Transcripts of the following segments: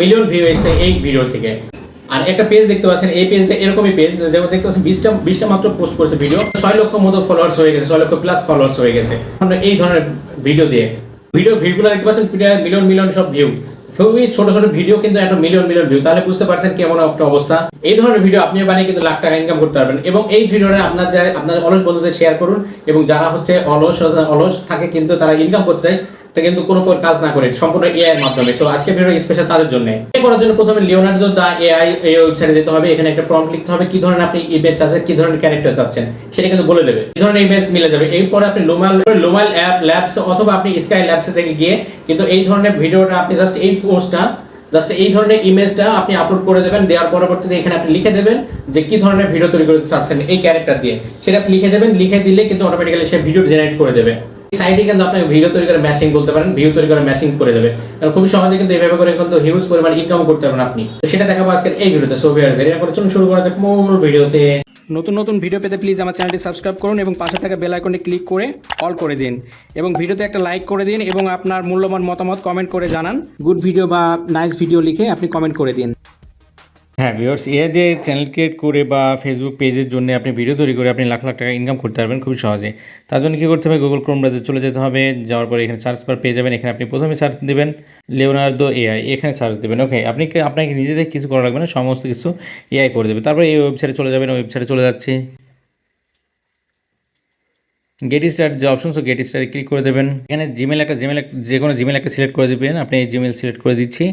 Million view এসেছে এই video থেকে। আর একটা পেজ দেখতে পাচ্ছেন, এই পেজটা এরকমই পেজ যেমন দেখতে পাচ্ছেন, বিশটা বিশটা মাত্র পোস্ট করেছে ভিডিও ছয় লক্ষ মতো ফলোয়ার্স হয়ে গেছে, ছয় লক্ষ প্লাস ফলোয়ার্স হয়ে গেছে। এই ধরনের ভিডিও দিয়ে ভিডিও ভিউগুলো দেখতে পাচ্ছেন মিলিয়ন মিলিয়ন সব ভিউ খুবই ছোট ছোট ভিডিও কিন্তু একটা মিলিয়ন মিলিয়ন ভিউ তাহলে বুঝতে পারছেন কেমন একটা অবস্থা। এই ধরনের ভিডিও আপনি বানিয়ে কিন্তু লাখ টাকা ইনকাম করতে পারবেন। এবং এই ভিডিওটা আপনার আপনার অলস বন্ধুদের শেয়ার করুন। এবং যারা হচ্ছে অলস অলস থাকে কিন্তু তারা ইনকাম করতে চায় তা কিন্তু কোনো কাজ না করে, সম্পূর্ণ এআই এর মাধ্যমে। তো আজকে ভিডিও স্পেশাল তাদের জন্য। এই করার জন্য প্রথমে লিওনার্দো দা এআই এই ওয়েবসাইটে যেতে হবে। এখানে একটা প্রম্পট লিখতে হবে, কি ধরনের আপনি ইমেজ চাচ্ছেন, কি ধরনের ক্যারেক্টার চাচ্ছেন, সেটা কিন্তু বলে দেবে। এই ধরনের ইমেজ মিলে যাবে। এরপরে আপনি লোমাল লোমাল অ্যাপ ল্যাবস অথবা আপনি স্কাই ল্যাবস থেকে গিয়ে কিন্তু এই ধরনের ভিডিওটা আপনি জাস্ট এই পোস্টটা জাস্ট এই ধরনের ইমেজটা আপনি আপলোড করে দেবেন। দেওয়ার পরবর্তীতে এখানে আপনি লিখে দেবেন যে কি ধরনের ভিডিও তৈরি করতে চাচ্ছেন এই ক্যারেক্টার দিয়ে। সেটা আপনি লিখে দেবেন। লিখে দিলে কিন্তু অটোমেটিক্যালি সে ভিডিও জেনারেট করে দেবে। সাইডে কিন্তু আপনি ভিডিও তৈরি করে ম্যাচিং বলতে পারেন ভিডিও তৈরি করে ম্যাচিং করে দেবে। কারণ খুবই সহজে কিন্তু এইভাবে করে কিন্তু হিউজ পরিমাণ ইনকাম করতে পারবেন আপনি। তো সেটা দেখাবো আজকের এই ভিডিওতে সো ভিউয়ার্স এর করে শুরু করা যাক মূল ভিডিওতে নতুন নতুন ভিডিও পেতে প্লিজ আমার চ্যানেলটি সাবস্ক্রাইব করুন এবং পাশে থাকা বেল আইকনটি ক্লিক করে অল করে দিন। এবং ভিডিওতে একটা লাইক করে দিন এবং আপনার মূল্যবান মতামত কমেন্ট করে জানান। গুড ভিডিও বা নাইস ভিডিও লিখে আপনি কমেন্ট করে দিন। হ্যাঁ ভিউয়ার্স এ দিয়ে চ্যানেল ক্রিয়েট করে বা ফেসবুক পেজের জন্য আপনি ভিডিও তৈরি করে আপনি লাখ লাখ টাকা ইনকাম করতে পারবেন খুব সহজে। তার জন্য কী করতে হবে? গুগল ক্রোম ব্রাউজারে চলে যেতে হবে। যাওয়ার পরে এখানে সার্চ পেয়ে যাবেন। এখানে আপনি প্রথমে সার্চ দেবেন লিওনার্দো এআই এখানে সার্চ দেবেন। ওকে আপনি আপনাকে নিজেদের কিছু করা লাগবে না, সমস্ত কিছু এআই করে দেবে। তারপরে এই ওয়েবসাইটে চলে যাবেন ওয়েবসাইটে চলে যাচ্ছি। গেট স্টার্ট যে অপশন সো গেট স্টারে ক্লিক করে দেবেন। এখানে জিমেল একটা জিমেল যে কোনো জিমেল একটা সিলেক্ট করে দেবেন। আপনি এই জিমেল সিলেক্ট করে দিচ্ছি।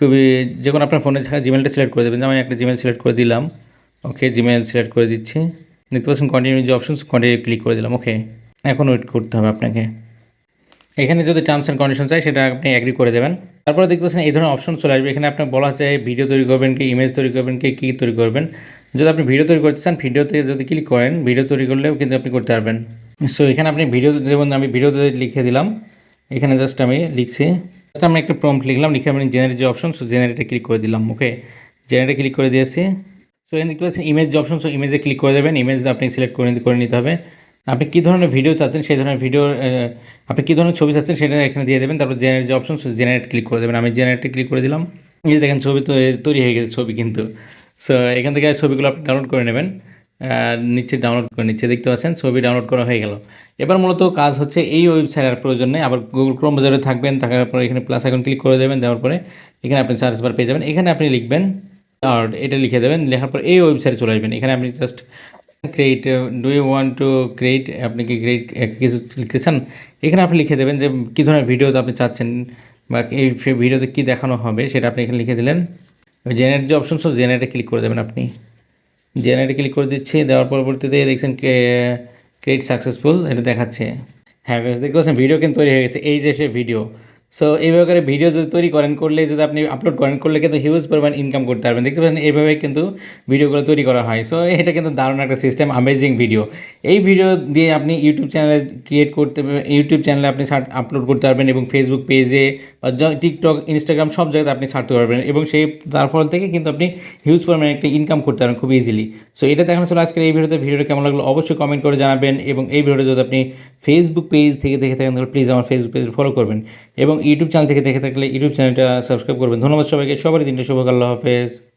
খুবই যে কোনো আপনার ফোনে থাকা জিমেলটা সিলেক্ট করে দেবেন আমি একটা জিমেল সিলেক্ট করে দিলাম ওকে জিমেল সিলেক্ট করে দিচ্ছি। দেখতে পাচ্ছেন কন্টিনিউ যে অপশন কন্টিনিউ ক্লিক করে দিলাম ওকে এখন ওয়েট করতে হবে আপনাকে। এখানে যদি টার্মস অ্যান্ড কন্ডিশন চাই, সেটা আপনি অ্যাগ্রি করে দেবেন। তারপরে দেখতে পাচ্ছেন এই ধরনের অপশন চলে আসবে। এখানে আপনার বলা হচ্ছে ভিডিও তৈরি করবেন কি ইমেজ তৈরি করবেন কি, কী তৈরি করবেন। যদি আপনি ভিডিও তৈরি করতে চান ভিডিওতে যদি ক্লিক করেন ভিডিও তৈরি করলেও কিন্তু আপনি করতে পারবেন। সো এখানে আপনি ভিডিও যেমন আমি ভিডিওতে লিখে দিলাম। এখানে জাস্ট আমি লিখছি। জাস্ট আমি একটা প্রম্পট লিখলাম, লিখে আমি জেনারেট যে অপশন সো জেনারেটে ক্লিক করে দিলাম ওকে জেনারেটে ক্লিক করে দিয়েছি। সো এখানে দেখতে পাচ্ছেন ইমেজ যে অপশন সো ইমেজে ক্লিক করে দেবেন ইমেজ আপনি সিলেক্ট করে করে নিতে হবে। আপনি কী ধরনের ভিডিও চাচ্ছেন, সেই ধরনের ভিডিও আপনি কী ধরনের ছবি চাচ্ছেন, সেটা এখানে দিয়ে দেবেন, তারপর জেনারেট যে অপশন সো জেনারেট ক্লিক করে দেবেন। আমি জেনারেটে ক্লিক করে দিলাম। এই দেখেন, ছবি তো তৈরি হয়ে গেছে ছবি কিন্তু। সো এখান থেকে ছবিগুলো আপনি ডাউনলোড করে নেবেন। নিচে ডাউনলোড করে, নিচে দেখতে পাচ্ছেন, ছবি ডাউনলোড করা হয়ে গেল। এবার মূলত কাজ হচ্ছে এই ওয়েবসাইটের প্রয়োজন নেই আবার গুগল ক্রোম বাজারে থাকবেন, থাকার পরে এখানে প্লাস আইকন ক্লিক করে দেবেন, দেওয়ার পরে এখানে আপনি সার্চ বার পেয়ে যাবেন। এখানে আপনি লিখবেন আর এটা লিখে দেবেন, লেখার পর এই ওয়েবসাইটে চলে আসবেন। এখানে আপনি just create do you want to create আপনি কি ক্রিয়েট কিছু লিখতে চান এখানে আপনি লিখে দেবেন যে কী ধরনের ভিডিও আপনি চাচ্ছেন বা এই ভিডিওতে কী দেখানো হবে, সেটা আপনি এখানে লিখে দিলেন। জেনারেট যে অপশন সো জেনারেটে ক্লিক করে দেবেন আপনি। জেনারেটে ক্লিক করে দিচ্ছি, দেওয়ার পরবর্তীতে দেখছেন ক্রেডিট সাকসেসফুল এটা দেখাচ্ছে। হ্যাঁ দেখতে পাচ্ছেন ভিডিও কিন্তু তৈরি হয়ে গেছে। এই যে সে ভিডিও সো এইভাবে করে ভিডিও যদি তৈরি করেন, করলে যদি আপনি আপলোড করেন, করলে কিন্তু হিউজ পরিমাণ ইনকাম করতে পারবেন। দেখতে পাচ্ছেন, এইভাবে কিন্তু ভিডিওগুলো তৈরি করা হয়। সো এটা কিন্তু দারুণ একটা সিস্টেম আমেজিং ভিডিও এই ভিডিও দিয়ে আপনি ইউটিউব চ্যানেলে ক্রিয়েট করতে ইউটিউব চ্যানেলে আপনি সার্ট আপলোড করতে পারবেন এবং ফেসবুক পেজে বা টিকটক ইনস্টাগ্রাম সব জায়গাতে আপনি ছাড়তে পারবেন এবং সেই, তার ফল থেকে কিন্তু আপনি হিউজ পরিমাণে একটা ইনকাম করতে পারবেন খুব ইজিলি সো এটা দেখানো ছিল আজকের এই ভিডিওতে ভিডিওটা কেমন লাগল অবশ্যই কমেন্ট করে জানাবেন এবং এই ভিডিওটা যদি আপনি ফেসবুক পেজ থেকে দেখে থাকেন, তাহলে প্লিজ আমার ফেসবুক পেজ ফলো করবেন। এবং ইউটিউব চ্যানেল থেকে দেখে থাকলে ইউটিউব চ্যানেলটা সাবস্ক্রাইব করবেন। ধন্যবাদ সবাইকে। সবারই দিনটা শুভ। হাফেজ।